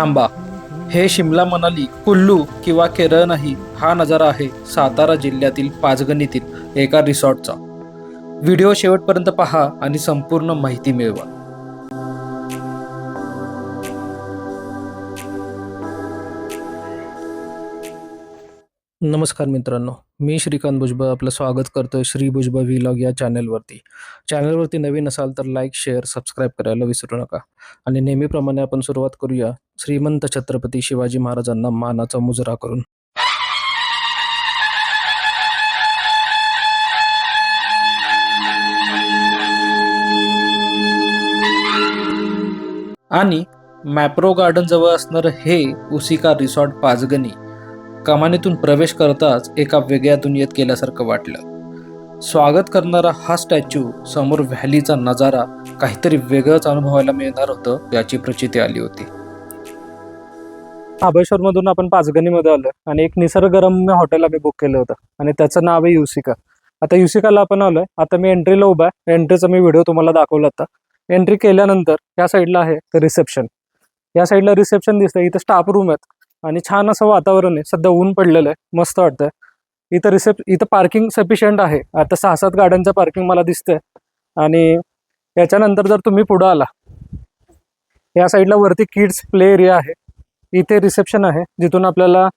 थांबा. हे शिमला मनाली कुल्लू किंवा केरळ नाही हा नजारा आहे सातारा जिल्ह्यातील पाचगणीतील एका रिसॉर्टचा. व्हिडिओ शेवटपर्यंत पहा आणि संपूर्ण माहिती मिळवा. नमस्कार मित्रांनो मी श्रीकांत भुजबळ आपलं स्वागत करतोय श्री भुजबळ व्हिलॉग या चॅनलवरती. चॅनलवरती नवीन असाल तर लाईक शेअर सबस्क्राईब करायला विसरू नका. आणि नेहमीप्रमाणे आपण सुरुवात करूया श्रीमंत छत्रपती शिवाजी महाराजांना मानाचा मुजरा करून. आणि मॅप्रो गार्डन जवळ असणारं हे उसिका रिसॉर्ट पाचगणी. कमानीतून प्रवेश करताच एका वेगळ्या दुनियेत गेल्यासारखं वाटलं. स्वागत करणारा हा स्टॅच्यू समोर व्हॅलीचा नजारा काहीतरी वेगळंच अनुभवायला मिळणार होतं याची प्रचिती आली होती. महाबळेश्वर मधून आपण पाचगणीमध्ये आलो आणि एक निसर्गरम्य हॉटेल आम्ही बुक केलं होतं. आणि त्याचं नाव आहे युसिका. आता युसिकाला आपण आलोय. आता मी एंट्रीला उभा आहे. एंट्रीचा मी व्हिडिओ तुम्हाला दाखवला होता एंट्री केल्यानंतर या साईडला आहे रिसेप्शन या साईडला रिसेप्शन दिसतंय. इथं स्टाफ रूम आहेत. आणि छान असं वातावरण आहे. सध्या ऊन पडलेलं आहे. मस्त वाटतंय. इथं रिसेप इथं पार्किंग सफिशियंट आहे. आता सहा सात गाड्यांचं पार्किंग मला दिसतंय. आणि याच्यानंतर जर तुम्ही पुढं आला या साईडला वरती किड्स प्ले एरिया आहे. इथे रिसेप्शन आहे जिथून आपल्याला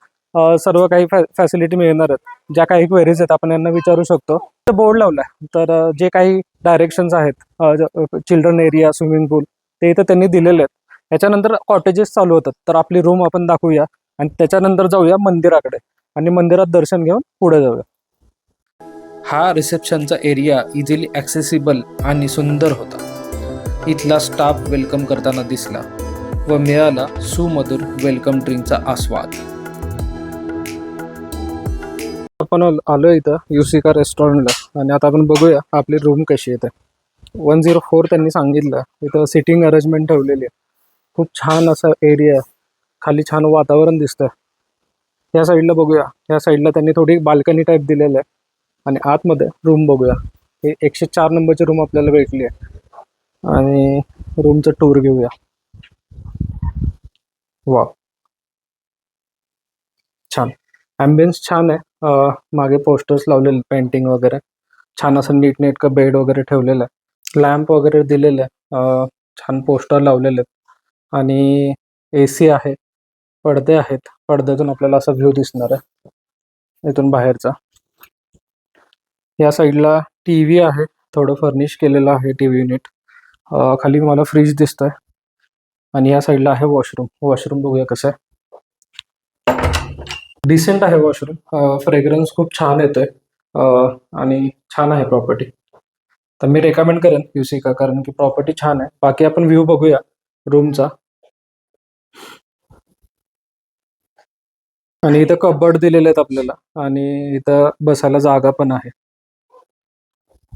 सर्व काही फॅ फॅसिलिटी मिळणार आहेत. ज्या काही क्वेरीज आहेत आपण यांना विचारू शकतो. तर बोर्ड लावलाय. तर जे काही डायरेक्शन्स आहेत चिल्ड्रन एरिया स्विमिंग पूल ते इथं त्यांनी दिलेले आहेत. त्याच्यानंतर कॉटेजेस चालू होतात. तर आपली रूम आपण दाखवूया. आणि त्याच्यानंतर जाऊया मंदिराकडे. आणि मंदिरात दर्शन घेऊन पुढे जाऊया. हा रिसेप्शनचा एरिया इझिली ॲक्सेसिबल आणि सुंदर होता. इथला स्टाफ वेलकम करताना दिसला. व मिळाला सुमधुर वेलकम ड्रिंकचा आस्वाद. आपण आलो इथं युसिका रेस्टॉरंटला आणि आता आपण बघूया आपली रूम कशी येते वन झिरो फोर त्यांनी सांगितलं. इथं सिटिंग अरेंजमेंट ठेवलेली आहे. खूप छान असा एरिया खाली छान वातावरण दिसतं. या साईडला बघूया. या साईडला त्यांनी थोडी बाल्कनी टाईप दिलेलं आहे. आणि आतमध्ये रूम बघूया. हे एकशे चार नंबरची रूम आपल्याला भेटली आहे. आणि रूमचं टूर घेऊया. वा छान. ॲम्बियन्स छान आहे. मागे पोस्टर्स लावलेले पेंटिंग वगैरे. छान असं नीटनेटकं बेड वगैरे ठेवलेलं आहे. लॅम्प वगैरे दिलेलं आहे छान पोस्टर लावलेले आहेत. आणि ए सी आहे. पडदे आहेत. पडद्यातून आपल्याला असा व्ह्यू दिसणार आहे. इथून बाहेरचा. या साईडला टी व्ही आहे. थोडं फर्निश केलेलं आहे टी व्ही युनिट खाली मला फ्रीज दिसतंय. आणि या साईडला आहे वॉशरूम वॉशरूम बघूया कसं आहे. डिसेंट आहे वॉशरूम फ्रेग्रन्स खूप छान येतोय. आणि छान आहे प्रॉपर्टी तर मी रेकमेंड करेन युसिका कारण की प्रॉपर्टी छान आहे. बाकी आपण व्ह्यू बघूया रूमचा आणि इथं कबर्ड दिलेले आहेत आपल्याला. आणि इथं बसायला जागा पण आहे.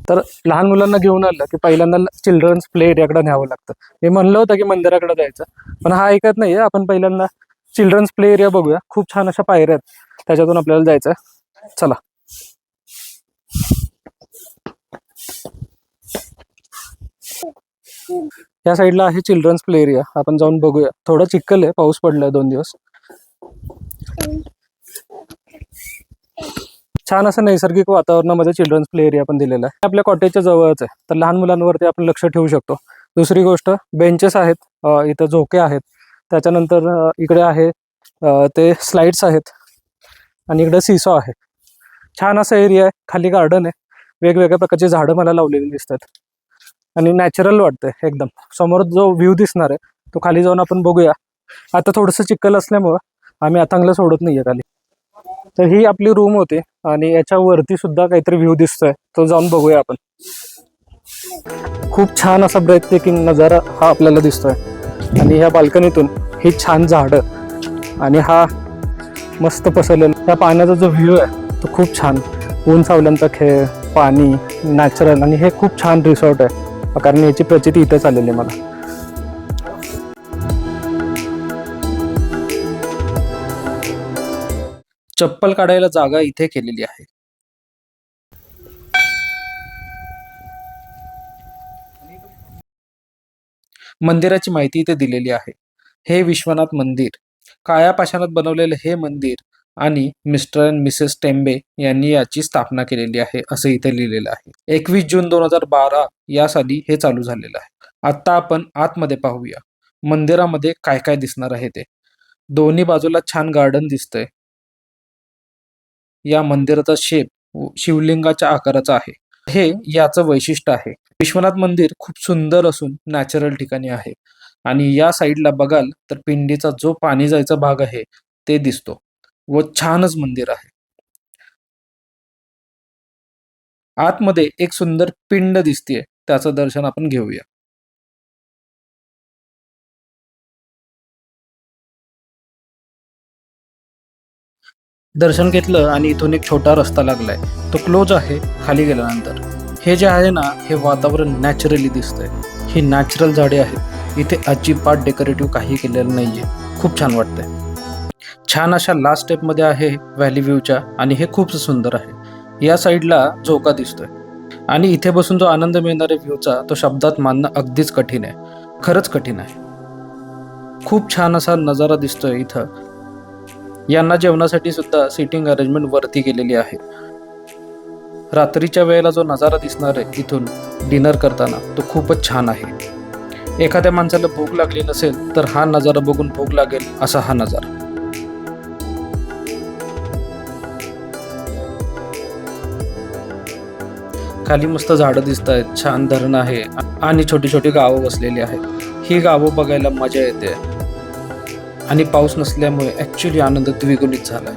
तर लहान मुलांना घेऊन आलं की पहिल्यांदा चिल्ड्रन्स प्ले एरियाकडे न्यावं लागतं. मी म्हणलं होतं की मंदिराकडे जायचं. पण हा ऐकत नाहीये. आपण पहिल्यांदा चिल्ड्रन्स प्ले एरिया बघूया. खूप छान अशा पायऱ्या आहेत. त्याच्यातून आपल्याला जायचं चला. या साईडला आहे चिल्ड्रन्स प्ले एरिया आपण जाऊन बघूया. थोडं चिखल आहे. पाऊस पडलाय दोन दिवस. छान असं नैसर्गिक वातावरणामध्ये चिल्ड्रन्स प्ले एरिया पण दिलेला आहे. आपल्या कॉटेजच्या जवळच आहे. तर लहान मुलांवरती आपण लक्ष ठेवू शकतो. दुसरी गोष्ट बेंचेस आहेत. इथं झोके आहेत. त्याच्यानंतर इकडे आहे ते स्लाइड्स आहेत. आणि इकडे सीसो आहे. छान असा एरिया आहे. खाली गार्डन आहे. वेगवेगळ्या प्रकारची झाडं मला लावलेली दिसतात. आणि नॅचरल वाटतंय एकदम. समोर जो व्ह्यू दिसणार आहे तो खाली जाऊन आपण बघूया. आता थोडंसं चिखल असल्यामुळं आम्ही अथांगला सोडत नाहीये खाली. तर ही आपली रूम होती आणि याच्यावरती सुद्धा काहीतरी व्ह्यू दिसतोय. तो जाऊन बघूया आपण. खूप छान असा ब्रेक टेकिंग नजारा हा आपल्याला दिसतोय. आणि ह्या बाल्कनीतून ही छान झाडं आणि हा मस्त पसरलेला त्या पाण्याचा जो व्ह्यू आहे तो खूप छान. ऊन सावल्यांचा खेळ पाणी नॅचरल आणि हे खूप छान रिसॉर्ट आहे. कारण याची प्रचिती इथेच आलेली आहे मला. चप्पल काढायला जागा इथे केलेली आहे. मंदिराची माहिती इथे दिलेली आहे. हे विश्वनाथ मंदिर. काळ्या पाषाणात बनवलेलं हे मंदिर आणि मिस्टर अँड मिसेस टेंबे यांनी याची स्थापना केलेली आहे असं इथे लिहिलेलं आहे. एकवीस जून दोन हजार बारा या साली हे चालू झालेलं आहे. आता आपण आतमध्ये पाहूया. मंदिरामध्ये काय काय दिसणार आहे ते. दोन्ही बाजूला छान गार्डन दिसतंय. या मंदिराचा शेप शिवलिंगाच्या आकाराचा आहे. हे याचं वैशिष्ट्य आहे. विश्वनाथ मंदिर खूप सुंदर असून नॅचरल ठिकाणी आहे. आणि या साईडला बघाल तर पिंडीचा जो पाणी जायचा भाग आहे ते दिसतो व छानच मंदिर आहे. आतमध्ये एक सुंदर पिंड दिसतीये त्याचं दर्शन आपण घेऊया. दर्शन घेतलं आणि इथून एक छोटा रस्ता लागलाय. तो क्लोज आहे खाली गेल्यानंतर. हे जे आहे ना हे वातावरण नॅचरली दिसतंय. ही नॅचरल झाडे आहेत. इथे अजिबात डेकोरेटिव्ह काही केलेलं नाहीये. खूप छान वाटतंय. छान अशा लास्ट स्टेपमध्ये आहे व्हॅली व्ह्यूच्या आणि हे खूप सुंदर आहे. या साईडला झोका दिसतोय. आणि इथे बसून जो आनंद मिळणार व्ह्यूचा तो शब्दात मानणं अगदीच कठीण आहे. खरंच कठीण आहे. खूप छान असा नजारा दिसतोय इथं. यांना जेवणासाठी सुद्धा सिटिंग अरेंजमेंट वरती केलेली आहे. रात्रीच्या वेळेला जो नजारा दिसणार आहे इथून डिनर करताना तो खूपच छान आहे. एखाद्या माणसाला भूक लागली नसेल तर हा नजारा बघून भूक लागेल असा हा नजारा. खाली मस्त झाडं दिसत आहेत छान धरण आहे आणि छोटी छोटी गावं बसलेली आहेत. ही गावं बघायला मजा येते. आणि पाऊस नसल्यामुळे ऍक्च्युली आनंद द्विगुणित झाला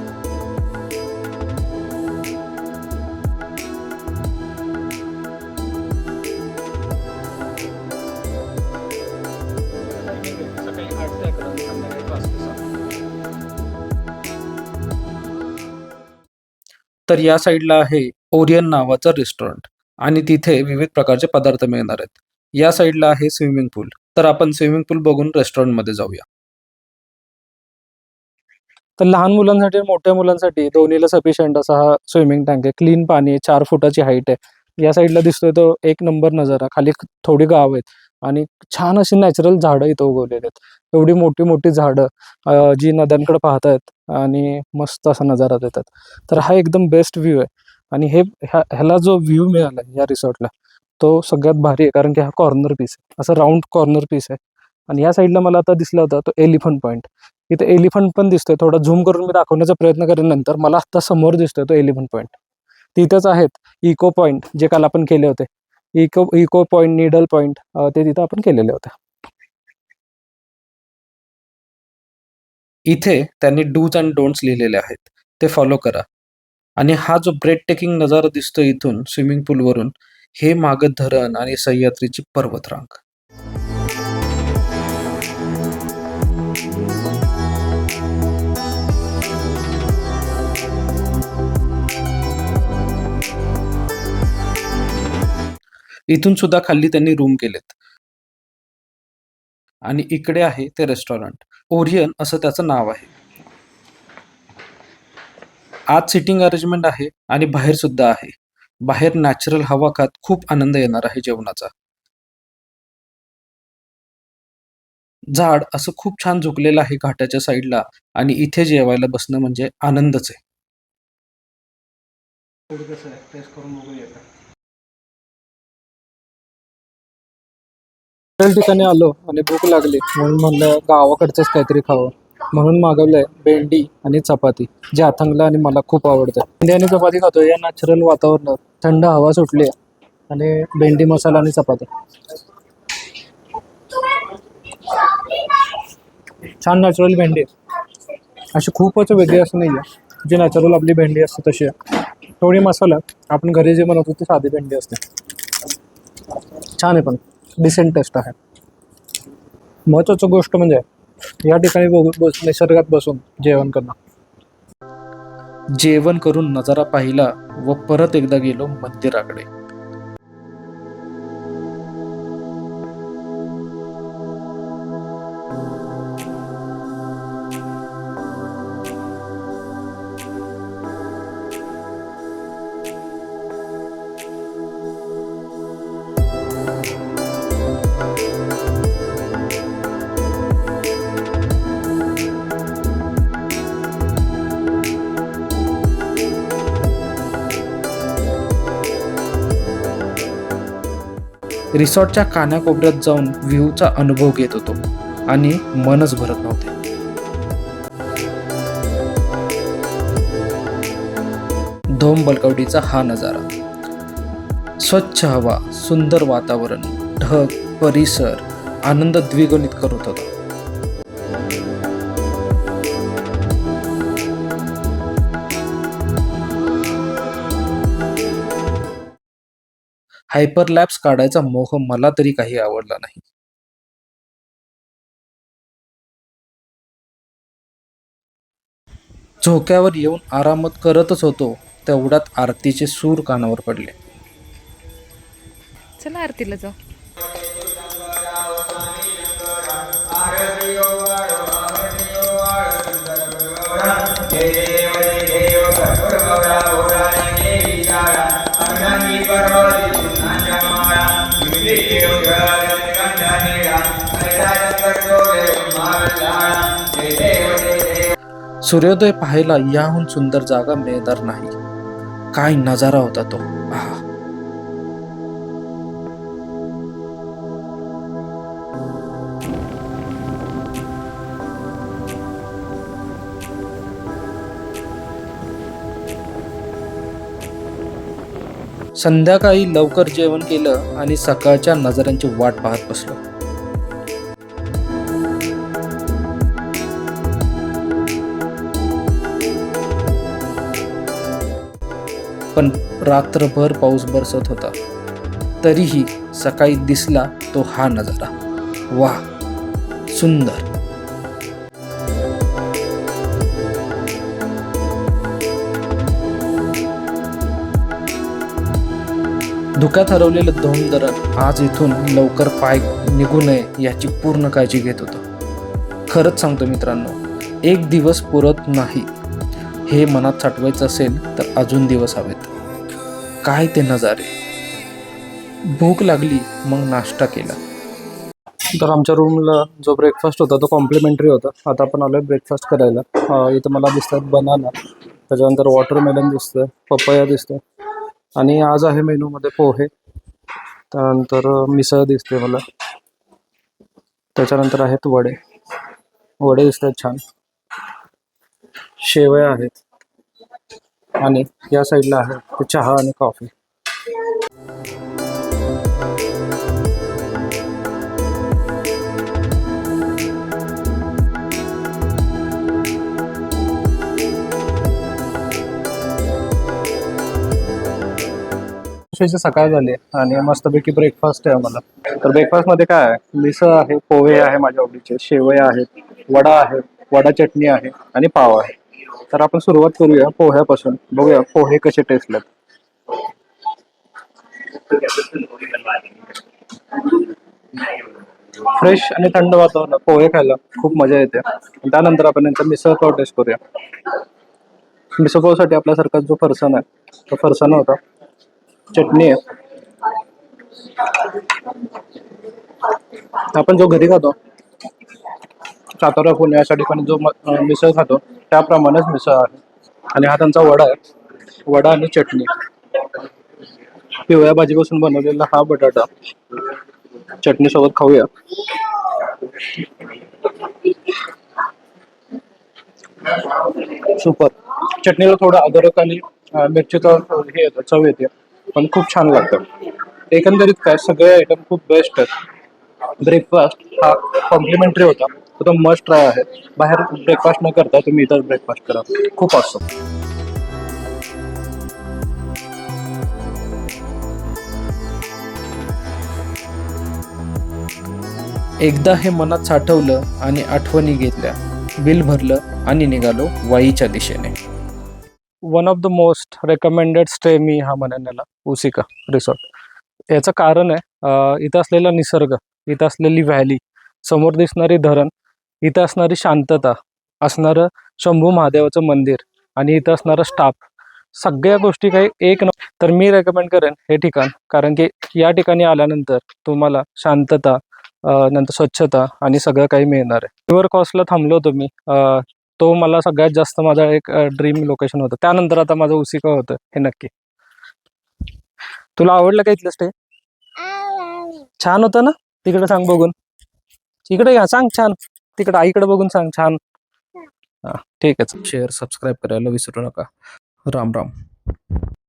तर या साईडला आहे ओरियन नावाचं रेस्टॉरंट आणि तिथे विविध प्रकारचे पदार्थ मिळणार आहेत. या साईडला आहे स्विमिंग पूल तर आपण स्विमिंग पूल बघून रेस्टॉरंटमध्ये जाऊया. तर लहान मुलांसाठी मोठ्या मुलांसाठी दोन्हीला सफिशियंट असा हा स्विमिंग टँक आहे. क्लीन पाणी आहे चार फुटाची हाईट आहे. या साईडला दिसतोय तो एक नंबर नजारा. खाली थोडी गाव आहेत आणि छान अशी नॅचरल झाडं इथं उगवलेली आहेत. एवढी मोठी मोठी झाडं जी नद्यांकडे पाहतायत आणि मस्त असा नजारा देतात. तर हा एकदम बेस्ट व्ह्यू आहे. आणि हे ह्या ह्याला जो व्ह्यू मिळाला या रिसॉर्टला तो सगळ्यात भारी आहे. कारण की हा कॉर्नर पीस आहे. असं राऊंड कॉर्नर पीस आहे. आणि या साईडला मला आता दिसला होता तो एलिफंट पॉईंट इथे एलिफंट पण दिसतोय. थोडा झूम करून मी दाखवण्याचा प्रयत्न करेन नंतर. मला आता समोर दिसतोय तो एलिफंट पॉईंट तिथंच आहेत इको पॉईंट जे काल आपण केले होते. Echo echo point needle point ते तिथं आपण केलेले होते. इथे त्यांनी डूज अँड डोंट्स लिहिलेले आहेत. ते फॉलो करा. आणि हा जो ब्रेड टेकिंग नजारा दिसतो इथून स्विमिंग पूलवरून हे मागं धरण आणि सह्याद्रीची पर्वतरांग. इथून सुद्धा खाली त्यांनी रूम केलेत. आणि इकडे आहे ते रेस्टॉरंट ओरियन असं त्याचं नाव आहे. आत सिटिंग अरेंजमेंट आहे आणि बाहेर सुद्धा आहे. बाहेर नॅचरल हवा खात खूप आनंद येणार आहे जेवणाचा. झाड असं खूप छान झुकलेलं आहे घाटाच्या साईडला आणि इथे जेवायला बसणं म्हणजे आनंदच आहे. ठिकाणी आलो आणि भूक लागली. म्हणून म्हणलं गावाकडचंच काहीतरी खावं. म्हणून मागवलंय भेंडी आणि चपाती जे आथंगला आणि मला खूप आवडतं. भेंडी आणि चपाती खातो या नॅचरल वातावरणात. थंड हवा सुटली आहे आणि भेंडी मसाला आणि चपाती. छान नॅचरल भेंडी. आहे अशी खूपच वेगळी असं नाही आहे जी नॅचरल आपली भेंडी असते तशी थोडी मसाला आपण घरी जे बनवतो ती साधी भेंडी असते. छान आहे पण. डिसेंट टेस्ट आहे. महत्त्वाचं गोष्ट म्हणजे या ठिकाणी बघून बस निसर्गात बसून जेवण करणं. जेवण करून नजारा पाहिला व परत एकदा गेलो मंदिराकडे. रिसॉर्टच्या कानाकोपऱ्यात जाऊन व्ह्यूचा अनुभव घेत होतो आणि मनच भरत नव्हते. धोम बलकवडीचा हा नजारा. स्वच्छ हवा सुंदर वातावरण ढग परिसर आनंद द्विगुणित करत होता. हायपरलॅप्स काढायचा मोह मला तरी काही आवडला नाही. झोक्यावर येऊन आरामात करतच होतो तेवढ्यात आरतीचे सूर कानावर पडले. चला आरतीला जाऊ. सूर्योदय पाहायला याहून सुंदर जागा मिळणार नाही. काय नजारा होता तो. आहा. संध्याकाळी लवकर जेवण केलं आणि सकाळच्या नजरांची वाट पाहत बसलो. रात्रभर पाऊस बरसत होता. तरीही सकाळी दिसला तो हा नजारा. वा सुंदर. धुक्यात हरवलेलं धोम आज इथून लवकर पाय निघू नये याची पूर्ण काळजी घेत होतं. खरंच सांगतो मित्रांनो एक दिवस पुरत नाही. हे मनात साठवायचं असेल तर अजून दिवस हवेत. काय ते नजारे. भूक लागली मग नाश्ता केला. तर आमच्या रूमला जो ब्रेकफास्ट होता तो कॉम्प्लिमेंटरी होता. आता आपण आलोय ब्रेकफास्ट करायला. इथं मला दिसतात बनाना त्याच्यानंतर वॉटरमेलन दिसतं पपया दिसतं आणि आज आहे मेनूमध्ये पोहे. त्यानंतर मिसळ दिसते मला. त्याच्यानंतर आहेत वडे. वडे दिसतात छान. शेवया आहेत. आणि या साईडला आहे चहा आणि कॉफी. सकाळ झाली आणि मस्तपैकी ब्रेकफास्ट आहे आम्हाला. तर ब्रेकफास्टमध्ये काय आहे? मिसळ आहे पोहे आहे माझ्या आवडीचे शेवया आहेत वडा आहे वडा चटणी आहे आणि पाव आहे. तर आपण सुरुवात करूया पोह्यापासून. बघूया पोहे कसे टेस्टलेत फ्रेश आणि थंड वातावरण पोहे खायला खूप मजा येते. त्यानंतर आपण यांचा मिसळ पाव टेस्ट करूया. मिसळ पावसाठी आपल्यासारखा जो फरसाण आहे तो फरसाण होता. चटणी आहे. आपण जो घरी खातो सातारा पुणे अशा ठिकाणी जो मिसळ खातो त्याप्रमाणेच मिसळ आहे. आणि हा त्यांचा वडा आहे. वडा आणि चटणी. पिवळ्या भाजीपासून बनवलेला हा बटाटा. चटणी सोबत खाऊया. सुपर चटणीला थोडं अदरक आणि मिरचीचा हे येतं चव येते. पण खूप छान लागतं. एकंदरीत काय सगळे आयटम खूप बेस्ट आहेत. ब्रेकफास्ट हा कॉम्प्लिमेंटरी होता. तर तो मस्ट ट्राय आहे. बाहेर ब्रेकफास्ट न करता तुम्ही इथं ब्रेकफास्ट करा. खूप असं एकदा हे मनात साठवलं आणि आठवणी घेतल्या बिल भरलं आणि निघालो वाईच्या दिशेने. One of the most recommended stay मी हा म्हणेन याला उसिका रिसॉर्ट याचं कारण आहे इथं असलेला निसर्ग इथं असलेली व्हॅली समोर दिसणारी धरण इथं असणारी शांतता असणारं शंभू महादेवाचं मंदिर आणि इथं असणारा स्टाफ सगळ्या गोष्टी काही एक न तर मी रेकमेंड करेन हे ठिकाण. कारण की या ठिकाणी आल्यानंतर तुम्हाला शांतता नंतर स्वच्छता आणि सगळं काही मिळणार आहे. रिव्हर कॉस्टला थांबलो होतो मी. तो मला सगळ्यात जास्त माझा एक ड्रीम लोकेशन होतं. त्यानंतर आता माझं उसिका होतं हे नक्की. तुला आवडलं का इथलं स्टे छान होतं ना? तिकडे सांग बघून. इकडे या सांग छान. तिकडे आईकडे बघून सांग छान. हा. ठीक आहे शेअर सबस्क्राईब करायला विसरू नका. राम राम.